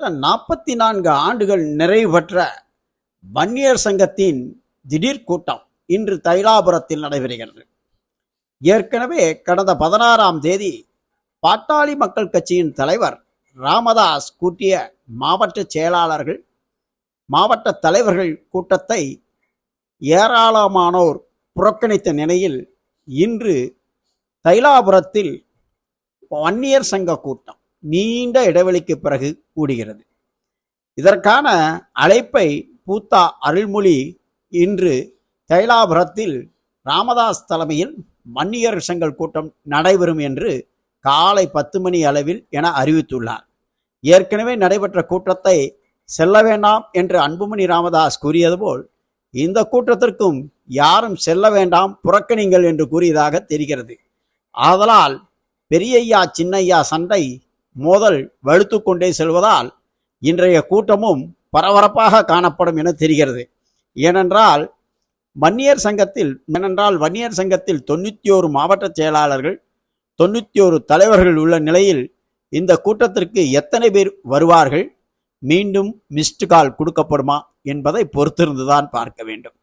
நாற்பத்தி நான்கு ஆண்டுகள் நிறைவு பெற்ற வன்னியர் சங்கத்தின் திடீர் கூட்டம் இன்று தைலாபுரத்தில் நடைபெறுகிறது. ஏற்கனவே கடந்த பதினாறாம் தேதி பாட்டாளி மக்கள் கட்சியின் தலைவர் ராமதாஸ் கூட்டிய மாவட்ட செயலாளர்கள் மாவட்ட தலைவர்கள் கூட்டத்தை ஏராளமானோர் புறக்கணித்த நிலையில் இன்று தைலாபுரத்தில் வன்னியர் சங்க கூட்டம் நீண்ட இடைவெளிக்கு பிறகு கூடுகிறது. இதற்கான அழைப்பை பூத்தா அருள்மொழி இன்று தைலாபுரத்தில் ராமதாஸ் தலைமையில் மன்னியர் சங்கல் கூட்டம் நடைபெறும் என்று காலை பத்து மணி அளவில் என அறிவித்துள்ளார். ஏற்கனவே நடைபெற்ற கூட்டத்தை செல்ல வேண்டாம் என்று அன்புமணி ராமதாஸ் கூறியது போல் இந்த கூட்டத்திற்கும் யாரும் செல்ல வேண்டாம் புறக்கணிங்கள் என்று கூறியதாக தெரிகிறது. ஆதலால் பெரியய்யா சின்னையா சண்டை மோதல் வலுத்து கொண்டே செல்வதால் இன்றைய கூட்டமும் பரபரப்பாக காணப்படும் என தெரிகிறது. ஏனென்றால் வன்னியர் சங்கத்தில் ஏனென்றால் வன்னியர் சங்கத்தில் தொண்ணூற்றி ஒரு மாவட்ட செயலாளர்கள் தொண்ணூற்றி ஒரு தலைவர்கள் உள்ள நிலையில் இந்த கூட்டத்திற்கு எத்தனை பேர் வருவார்கள்? மீண்டும் மிஸ்டு கால் கொடுக்கப்படுமா என்பதை பொறுத்திருந்துதான் பார்க்க வேண்டும்.